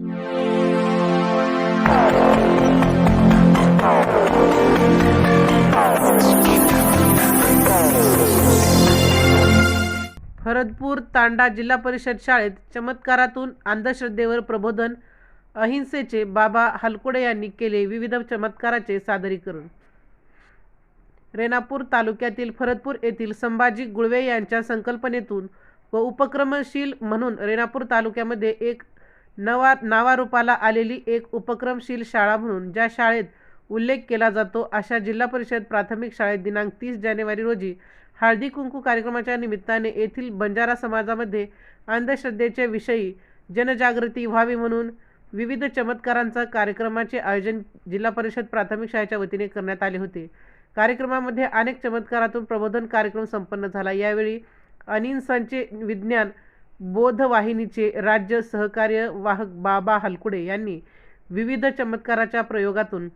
हरदपूर तांडा जिल्हा परिषद शाळेत चमत्कारातून अंधश्रद्धेवर प्रबोधन अहिंसेचे बाबा हलकुडे यांनी केले विविध चमत्काराचे सादरीकरण. रेणापूर तालुक्यातील फरदपूर येथील संभाजी गुळवे यांच्या संकल्पनेतून व उपक्रमशील म्हणून रेणापूर तालुक्यामध्ये एक नवा नावारूपाला आलेली एक उपक्रमशील शाळा म्हणून ज्या शाळेत उल्लेख केला जातो अशा जिल्हा परिषद प्राथमिक शाळेत दिनांक तीस जानेवारी रोजी हळदी कुंकू कार्यक्रमाच्या निमित्ताने येथील बंजारा समाजामध्ये अंधश्रद्धेच्या विषयी जनजागृती व्हावी म्हणून विविध चमत्कारांचा कार्यक्रमाचे आयोजन जिल्हा परिषद प्राथमिक शाळेच्या वतीने करण्यात आले होते. कार्यक्रमामध्ये अनेक चमत्कारातून प्रबोधन कार्यक्रम संपन्न झाला. यावेळी अनिंसांचे विज्ञान बोधवाहिनीचे राज्य सहकार्य वाहक बाबा हलकुडे यांनी विविध चमत्काराच्या प्रयोगातून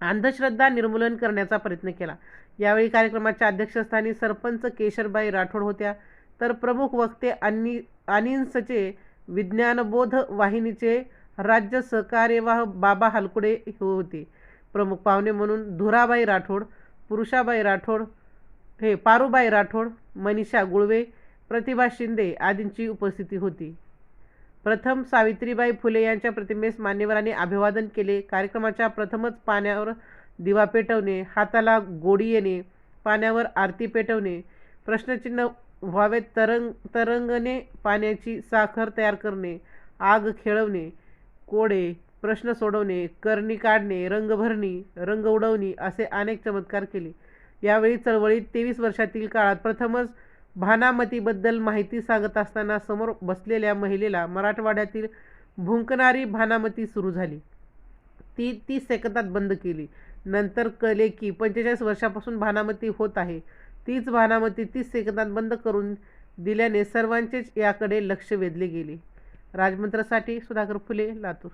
अंधश्रद्धा निर्मूलन करण्याचा प्रयत्न केला. यावेळी कार्यक्रमाच्या अध्यक्षस्थानी सरपंच केशरबाई राठोड होत्या. तर प्रमुख वक्ते आणि अनिन्सचे विज्ञानबोध वाहिनीचे राज्य सहकार्यवाह बाबा हलकुडे होते. प्रमुख पाहुणे म्हणून धुराबाई राठोड पुरुषाबाई राठोड हे पारुबाई राठोड मनीषा गुळवे प्रतिभा शिंदे आदींची उपस्थिती होती. प्रथम सावित्रीबाई फुले यांच्या प्रतिमेस मान्यवरांनी अभिवादन केले. कार्यक्रमाच्या प्रथमच पाण्यावर दिवा पेटवणे हाताला गोडी येणे पाण्यावर आरती पेटवणे प्रश्नचिन्ह व्हावे तरंग तरंगणे पाण्याची साखर तयार करणे आग खेळवणे कोडे प्रश्न सोडवणे करणी काढणे रंग भरणी रंग उडवणी असे अनेक चमत्कार केले. यावेळी चळवळीत तेवीस वर्षातील काळात प्रथमच भानामतीबद्दल माहिती सांगत असताना समोर बसलेल्या महिलेला मराठवाड्यातील भुंकणारी भानामती सुरू झाली. ती तीस सेकंदात बंद केली. नंतर कळले की पंचेचाळीस वर्षापासून भानामती होत आहे. तीच भानामती तीस सेकंदात बंद करून दिल्याने सर्वांचेच याकडे लक्ष वेधले गेले. राजमंत्रासाठी सुधाकर फुले लातूर.